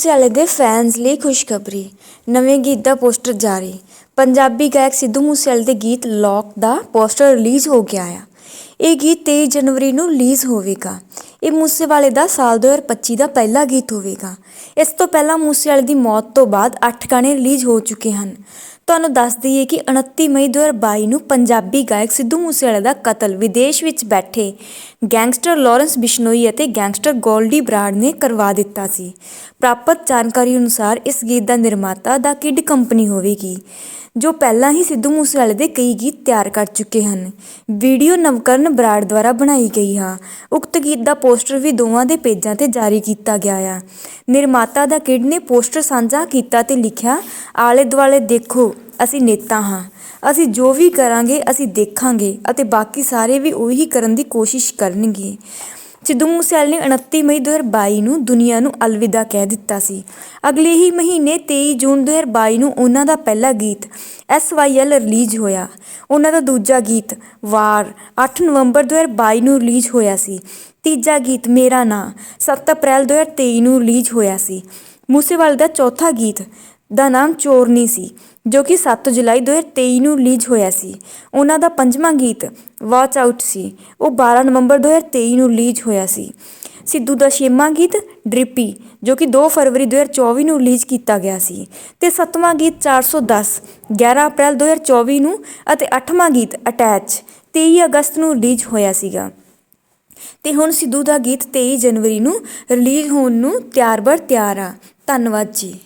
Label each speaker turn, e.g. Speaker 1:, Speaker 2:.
Speaker 1: ਸਿਆਲੇ ਦੇ ਫੈਨਸ ਲਈ ਖੁਸ਼ਖਬਰੀ। ਨਵੇਂ ਗੀਤ ਦਾ ਪੋਸਟਰ ਜਾਰੀ। ਪੰਜਾਬੀ ਗਾਇਕ ਸਿੱਧੂ ਮੂਸੇਵਾਲੇ ਦੇ ਗੀਤ ਲੌਕ ਦਾ ਪੋਸਟਰ ਰਿਲੀਜ਼ ਹੋ ਗਿਆ ਆ ਇਹ ਗੀਤ 23 ਜਨਵਰੀ ਨੂੰ ਰਿਲੀਜ਼ ਹੋਵੇਗਾ। ਇਹ ਮੂਸੇਵਾਲੇ ਦਾ ਸਾਲ 2025 ਦਾ ਪਹਿਲਾ ਗੀਤ ਹੋਵੇਗਾ। ਇਸ ਤੋਂ ਪਹਿਲਾਂ ਮੂਸੇਵਾਲੇ ਦੀ ਮੌਤ ਤੋਂ ਬਾਅਦ 8 ਗਾਣੇ ਰਿਲੀਜ਼ ਹੋ ਚੁੱਕੇ ਹਨ। ਤੁਹਾਨੂੰ ਦੱਸ ਦਈਏ ਕਿ 29 ਮਈ 2022 ਨੂੰ ਪੰਜਾਬੀ ਗਾਇਕ ਸਿੱਧੂ ਮੂਸੇਵਾਲੇ ਦਾ ਕਤਲ ਵਿਦੇਸ਼ ਵਿੱਚ ਬੈਠੇ ਗੈਂਗਸਟਰ ਲਾਰੈਂਸ ਬਿਸ਼ਨੋਈ ਅਤੇ ਗੈਂਗਸਟਰ ਗੋਲਡੀ ਬਰਾੜ ਨੇ ਕਰਵਾ ਦਿੱਤਾ ਸੀ। ਪ੍ਰਾਪਤ ਜਾਣਕਾਰੀ ਅਨੁਸਾਰ ਇਸ ਗੀਤ ਦਾ ਨਿਰਮਾਤਾ ਦਾ ਕਿਡ ਕੰਪਨੀ ਹੋਵੇਗੀ, ਜੋ ਪਹਿਲਾਂ ਹੀ ਸਿੱਧੂ ਮੂਸੇਵਾਲੇ ਦੇ ਕਈ ਗੀਤ ਤਿਆਰ ਕਰ ਚੁੱਕੇ ਹਨ। ਵੀਡੀਓ ਨਵਕਰਨ ਬਰਾੜ ਦੁਆਰਾ ਬਣਾਈ ਗਈ ਹੈ ਉਕਤ ਗੀਤ ਦਾ ਪੋਸਟਰ ਵੀ ਦੋਵਾਂ ਦੇ ਪੇਜਾਂ ਤੇ ਜਾਰੀ ਕੀਤਾ ਗਿਆ ਆ। ਨਿਰਮਾਤਾ ਦਾ ਕਿਡ ਨੇ ਪੋਸਟਰ ਸਾਂਝਾ ਕੀਤਾ ਤੇ ਲਿਖਿਆ, ਆਲੇ ਦੁਆਲੇ ਦੇਖੋ ਅਸੀਂ ਨੇਤਾ ਹਾਂ। ਅਸੀਂ ਜੋ ਵੀ ਕਰਾਂਗੇ, ਅਸੀਂ ਦੇਖਾਂਗੇ ਅਤੇ ਬਾਕੀ ਸਾਰੇ ਵੀ ਉਹੀ ਕਰਨ ਦੀ ਕੋਸ਼ਿਸ਼ ਕਰਨਗੇ। ਸਿੱਧੂ ਮੂਸੇਵਾਲੇ ਨੇ 29 ਮਈ 2022 ਨੂੰ ਦੁਨੀਆ ਨੂੰ ਅਲਵਿਦਾ ਕਹਿ ਦਿੱਤਾ ਸੀ, ਅਗਲੇ ਹੀ ਮਹੀਨੇ 23 ਜੂਨ 2022 ਨੂੰ ਉਹਨਾਂ ਦਾ ਪਹਿਲਾ ਗੀਤ ਐਲ ਰਿਲੀਜ਼ ਹੋਇਆ। ਉਹਨਾਂ ਦਾ ਦੂਜਾ ਗੀਤ ਵਾਰ 8 ਨਵੰਬਰ 2022 ਨੂੰ ਰਿਲੀਜ਼ ਹੋਇਆ ਸੀ। ਤੀਜਾ ਗੀਤ ਮੇਰਾ ਨਾਂ 7 ਅਪ੍ਰੈਲ 2023 ਨੂੰ ਰਿਲੀਜ਼ ਹੋਇਆ ਸੀ। ਮੂਸੇਵਾਲੇ ਦਾ ਚੌਥਾ ਗੀਤ ਦਾ ਨਾਮ ਚੋਰਨੀ ਸੀ, ਜੋ ਕਿ 7 ਜੁਲਾਈ 2023 ਨੂੰ ਰਿਲੀਜ਼ ਹੋਇਆ ਸੀ। ਉਹਨਾਂ ਦਾ ਪੰਜਵਾਂ ਗੀਤ ਵਾਚ ਆਊਟ ਸੀ। ਉਹ 12 ਨਵੰਬਰ 2023 ਨੂੰ ਰਿਲੀਜ਼ ਹੋਇਆ ਸੀ। ਸਿੱਧੂ ਦਾ ਛੇਵਾਂ ਗੀਤ ਡ੍ਰਿਪੀ ਜੋ ਕਿ 2 ਫਰਵਰੀ 2024 ਨੂੰ ਰਿਲੀਜ਼ ਕੀਤਾ ਗਿਆ ਸੀ। ਤੇ ਸੱਤਵਾਂ ਗੀਤ 410 11 ਅਪ੍ਰੈਲ 2024 ਨੂੰ ਅਤੇ ਅੱਠਵਾਂ ਗੀਤ ਅਟੈਚ 23 ਅਗਸਤ ਨੂੰ ਰਿਲੀਜ਼ ਹੋਇਆ ਸੀਗਾ। ਤੇ ਹੁਣ ਸਿੱਧੂ ਦਾ ਗੀਤ 23 ਜਨਵਰੀ ਨੂੰ ਰਿਲੀਜ਼ ਹੋਣ ਨੂੰ ਤਿਆਰ ਬਰ ਤਿਆਰ ਆ। ਧੰਨਵਾਦ ਜੀ।